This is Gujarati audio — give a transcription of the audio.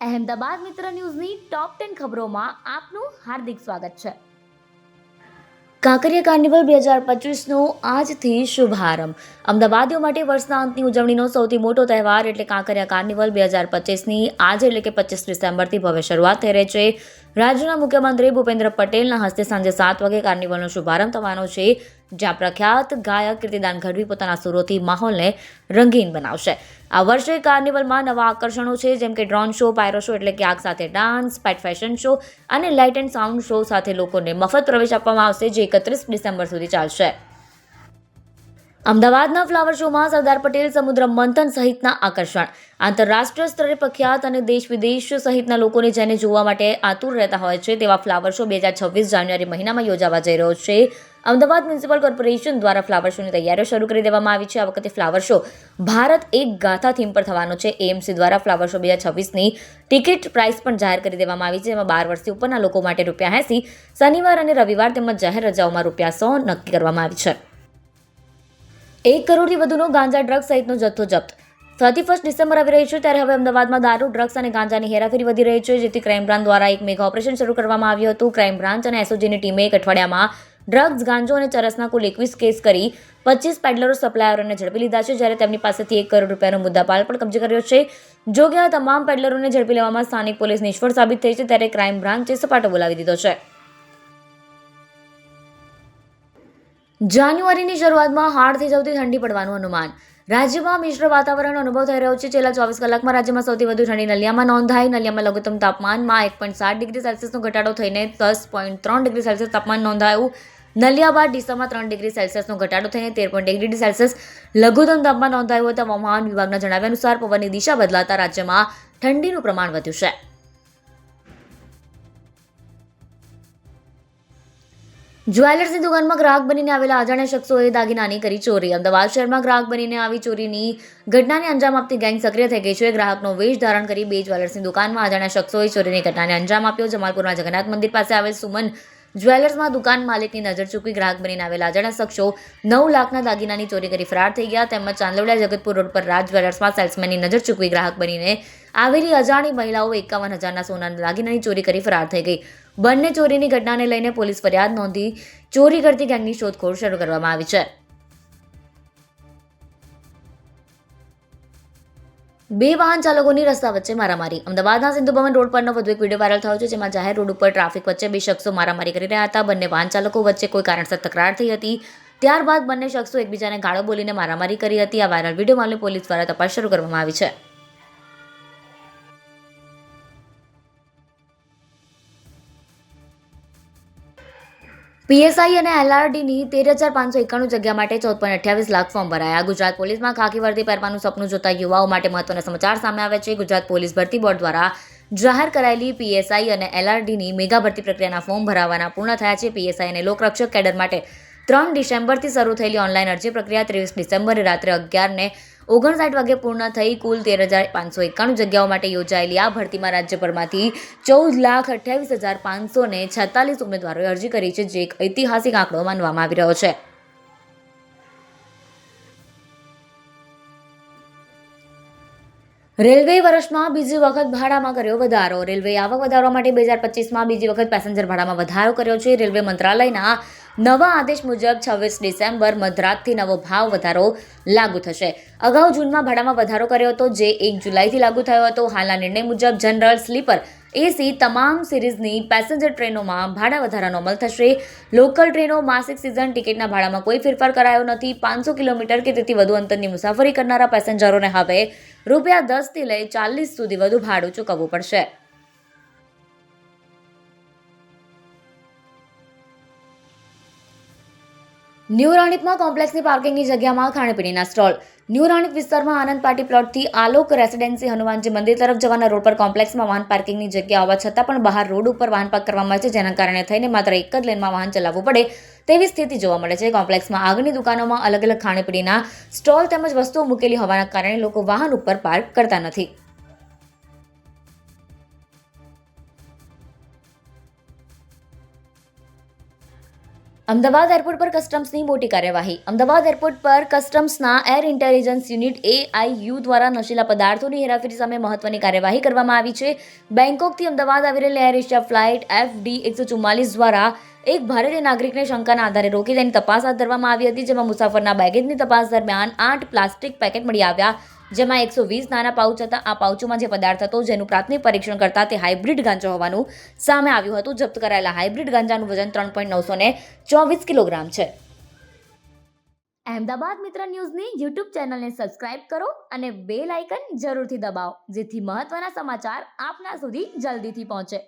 અહેમદાબાદ મિત્ર ન્યૂઝની ટોપ ટેન ખબરોમાં આપનું હાર્દિક સ્વાગત છે. કાંકરિયા કાર્નિવલ બે હજાર પચીસનો આજથી શુભારંભ. અમદાવાદીઓ માટે વર્ષના અંતની ઉજવણીનો સૌથી મોટો તહેવાર એટલે કાંકરિયા કાર્નિવલ બે હજાર પચીસની. આજે એટલે કે પચીસ ડિસેમ્બરથી ભવ્ય શરૂઆત થઈ રહી છે. રાજ્યના મુખ્યમંત્રી ભૂપેન્દ્ર પટેલના હસ્તે સાંજે સાત વાગે કાર્નિવલનો શુભારંભ થવાનો છે. જ્યાં પ્રખ્યાત ગાયક, કીર્તિદાન ગઢવી પોતાના સુરોથી માહોલને રંગીન બનાવશે. આ વર્ષે કાર્નિવલમાં નવા આકર્ષણો છે, જેમ કે ડ્રોન શો, પાયરો શો એટલે કે આગ સાથે ડાન્સ પેટ ફેશન શો અને લાઇટ એન્ડ સાઉન્ડ શો સાથે લોકોને મફત પ્રવેશ આપવામાં આવશે, જે એકત્રીસ ડિસેમ્બર સુધી ચાલશે. અમદાવાદના ફ્લાવર શોમાં સરદાર પટેલ સમુદ્ર મંથન સહિતના આકર્ષણ. આંતરરાષ્ટ્રીય સ્તરે પ્રખ્યાત અને દેશ વિદેશ સહિતના લોકોને જેને જોવા માટે આતુર રહેતા હોય છે, તેવા ફ્લાવર શો બે હજાર છવ્વીસ જાન્યુઆરી મહિનામાં યોજાવા જઈ રહ્યો છે. અમદાવાદ મ્યુનિસિપલ કોર્પોરેશન દ્વારા ફ્લાવર શોની તૈયારીઓ શરૂ કરી દેવામાં આવી છે. આ વખતે ફ્લાવર શો ભારત એક ગાથા થીમ પર થવાનો છે. એએમસી દ્વારા ફ્લાવર શો બે હજાર છવ્વીસની ટિકિટ પ્રાઇસ પણ જાહેર કરી દેવામાં આવી છે, જેમાં બાર વર્ષથી ઉપરના લોકો માટે રૂપિયા એંસી, શનિવાર અને રવિવાર તેમજ જાહેર રજાઓમાં રૂપિયા સો નક્કી કરવામાં આવી છે. એક કરોડથી વધુનો ગાંજા ડ્રગ સહિતનો જથ્થો જપ્ત. થર્ટી ફર્સ્ટ ડિસેમ્બર આવી રહ્યું છે ત્યારે હવે અમદાવાદમાં દારૂ, ડ્રગ્સ અને ગાંજાની હેરાફેરી વધી રહી છે, જેથી ક્રાઇમ બ્રાન્ચ દ્વારા એક મેગા ઓપરેશન શરૂ કરવામાં આવ્યું હતું. ક્રાઇમ બ્રાન્ચ અને એસઓજીની ટીમે એક અઠવાડિયામાં ડ્રગ્સ, ગાંજો અને ચરસના કુલ એકવીસ કેસ કરી પચીસ પેડલરો સપ્લાયરોને ઝડપી લીધા છે. જ્યારે તેમની પાસેથી એક કરોડ રૂપિયાનો મુદ્દાપાલ પણ કબજે કર્યો છે. જો કે આ તમામ પેડલરોને ઝડપી લેવામાં સ્થાનિક પોલીસ નિષ્ફળ સાબિત થઈ છે. ત્યારે ક્રાઇમ બ્રાન્ચે સપાટો બોલાવી દીધો છે. જાન્યુઆરીની શરૂઆતમાં હાડથી સૌથી ઠંડી પડવાનું અનુમાન. રાજ્યમાં મિશ્ર વાતાવરણ અનુભવ થઈ રહ્યો છે. છેલ્લા ચોવીસ કલાકમાં રાજ્યમાં સૌથી વધુ ઠંડી નલિયામાં નોંધાઈ. નલિયામાં લઘુત્તમ તાપમાનમાં એક પોઈન્ટ સાત ડિગ્રી સેલ્સિયસનો ઘટાડો થઈને દસ પોઈન્ટ ત્રણ ડિગ્રી સેલ્સિયસ તાપમાન નોંધાયું. નલિયા બાદ ડીસામાં ત્રણ ડિગ્રી સેલ્સિયસનો ઘટાડો થઈને તેર પોઈન્ટ ડિગ્રી સેલ્સિયસ લઘુત્તમ તાપમાન નોંધાયું હતું હવામાન વિભાગના જણાવ્યા અનુસાર પવનની દિશા બદલાતા રાજ્યમાં ઠંડીનું પ્રમાણ વધ્યું છે. જ્વેલર્સની દુકાનમાં ગ્રાહક બનીને આવેલા અજાણ્યા શખ્સોએ દાગીનાની કરી ચોરી. અમદાવાદ શહેરમાં ગ્રાહક બનીને આવી ચોરીની ઘટનાને અંજામ આપતી ગેંગ સક્રિય થઈ ગઈ છે. ગ્રાહકનો વેશ ધારણ કરી બે જ્વેલર્સની દુકાનમાં અજાણ્યા શખ્સોએ ચોરીની ઘટનાને અંજામ આપ્યો. જમાલપુરના જગન્નાથ મંદિર પાસે આવેલ સુમન જ્વેલર્સમાં દુકાન માલિકની નજર ચૂકવી ગ્રાહક બનીને આવેલા અજાણ્યા શખ્સો નવ લાખના દાગીનાની ચોરી કરી ફરાર થઈ ગયા. તેમજ ચાંદલોડિયા જગતપુર રોડ પર રાજ જ્વેલર્સમાં સેલ્સમેનની નજર ચૂકવી ગ્રાહક બનીને આવેલી અજાણી મહિલાઓ એકાવન હજારના સોનાના દાગીનાની ચોરી કરી ફરાર થઈ ગઈ. બંને ચોરીની ઘટનાને લઈને પોલીસ ફરિયાદ નોંધી ચોરી કરતી ગેંગની શોધખોળ શરૂ કરવામાં આવી છે. બે વાહન ચાલકોની રસ્તા વચ્ચે મારામારી. અમદાવાદના સિંધુ ભવન રોડ પરનો વધુ એક વીડિયો વાયરલ થયો છે, જેમાં જાહેર રોડ ઉપર ટ્રાફિક વચ્ચે બે શખ્સો મારામારી કરી રહ્યા હતા. બંને વાહન ચાલકો વચ્ચે કોઈ કારણસર તકરાર થઈ હતી. ત્યારબાદ બંને શખ્સો એકબીજાને ગાળો બોલીને મારામારી કરી હતી. આ વાયરલ વીડિયો મામલે પોલીસ દ્વારા તપાસ શરૂ કરવામાં આવી છે. પીએસઆઈ અને એલઆરડીની તેર હજાર પાંચસો એકાણું જગ્યા માટે ચૌદ પોઈન્ટ અઠ્યાવીસ લાખ ફોર્મ ભરાયા. ગુજરાત પોલીસમાં ખાકી વર્દી પહેરવાનું સપનું જોતા યુવાઓ માટે મહત્વના સમાચાર સામે આવ્યા છે. ગુજરાત પોલીસ ભરતી બોર્ડ દ્વારા જાહેર કરાયેલી પીએસઆઈ અને એલઆરડીની મેગા ભરતી પ્રક્રિયાના ફોર્મ ભરાવાના પૂર્ણ થયા છે. પીએસઆઈ અને લોકરક્ષક કેડર માટે ત્રણ ડિસેમ્બરથી શરૂ થયેલી ઓનલાઈન અરજી પ્રક્રિયા ત્રેવીસ ડિસેમ્બરે રાત્રે અગિયારને ઓગણસાઠ વાગે પૂર્ણ થઈ કુલ તેર હજાર પાંચસો એકાણું જગ્યાઓ માટે યોજાયેલી આ ભરતીમાં રાજ્યભરમાંથી ચૌદ લાખ અઠ્યાવીસ હજાર પાંચસો ને છેતાલીસ ઉમેદવારોએ અરજી કરી છે, જે એક ઐતિહાસિક આંકડો માનવામાં આવી રહ્યો છે. રેલવે વર્ષમાં બીજી વખત ભાડામાં કર્યો વધારો. રેલવે આવક વધારવા માટે બે હજાર પચીસમાં બીજી વખત પેસેન્જર ભાડામાં વધારો કર્યો છે. રેલવે મંત્રાલયના નવા આદેશ મુજબ છવ્વીસ ડિસેમ્બર મધરાતથી નવો ભાવ વધારો લાગુ થશે. અગાઉ જૂનમાં ભાડામાં વધારો કર્યો હતો, જે એક જુલાઈથી લાગુ થયો હતો. હાલના નિર્ણય મુજબ જનરલ સ્લીપર, એસી તમામ સિરીઝની પેસેન્જર ટ્રેનોમાં ભાડા વધારાનો અમલ થશે. લોકલ ટ્રેનો માસિક સિઝન ટિકિટના ભાડામાં કોઈ ફેરફાર કરાયો નથી. પાંચસો કિલોમીટર કે તેથી વધુ અંતરની મુસાફરી કરનારા પેસેન્જરોને હવે રૂપિયા દસથી લઈ ચાલીસ સુધી વધુ ભાડું ચૂકવવું પડશે. ન્યૂ રાણીપમાં કોમ્પ્લેક્સની પાર્કિંગની જગ્યામાં ખાણીપીણીના સ્ટોલ. ન્યૂ રાણીપ વિસ્તારમાં આનંદ પાર્ટી પ્લોટથી આલોક રેસિડેન્સી હનુમાનજી મંદિર તરફ જવાના રોડ પર કોમ્પ્લેક્સમાં વાહન પાર્કિંગની જગ્યા હોવા છતાં પણ બહાર રોડ ઉપર વાહન પાર્ક કરવામાં છે, જેના કારણે થઈને માત્ર એક જ લેનમાં વાહન ચલાવવું પડે તેવી સ્થિતિ જોવા મળે છે. કોમ્પ્લેક્સમાં આગળની દુકાનોમાં અલગ અલગ ખાણીપીણીના સ્ટોલ તેમજ વસ્તુઓ મૂકેલી હોવાના કારણે લોકો વાહન ઉપર પાર્ક કરતા નથી. અમદાવાદ એરપોર્ટ પર કસ્ટમ્સની મોટી કાર્યવાહી. અમદાવાદ એરપોર્ટ પર કસ્ટમ્સના એર ઇન્ટેલિજન્સ યુનિટ એઆઈયુ દ્વારા નશીલા પદાર્થોની હેરાફેરી સામે મહત્વની કાર્યવાહી કરવામાં આવી છે. બેંકોકથી અમદાવાદ આવી રહેલી એર એશિયા ફ્લાઇટ એફડી એકસો ચુમ્માલીસ દ્વારા એક ભારતીય નાગરિકને શંકાના આધારે રોકી તેની તપાસ હાથ ધરવામાં આવી હતી, જેમાં મુસાફરના બેગેજની તપાસ દરમિયાન આઠ પ્લાસ્ટિક પેકેટ મળી આવ્યા. જેમાં એકસો વીસ નાના પાઉચ હતા. આ પાઉચોમાં જે પદાર્થ હતો, જેનું પ્રાથમિક પરીક્ષણ કરતા તે હાઇબ્રિડ ગાંજો હોવાનું સામે આવ્યું હતું. જપ્ત કરાયેલા હાઇબ્રિડ ગાંજાનું વજન ત્રણ પોઈન્ટ નવસો ને ચોવીસ કિલોગ્રામ છે. અહેમદાબાદ મિત્ર ન્યૂઝની યુટ્યુબ ચેનલને સબસ્ક્રાઇબ કરો અને બેલ આઇકન જરૂરથી દબાવો, જેથી મહત્વના સમાચાર આપના સુધી જલ્દીથી પહોંચે.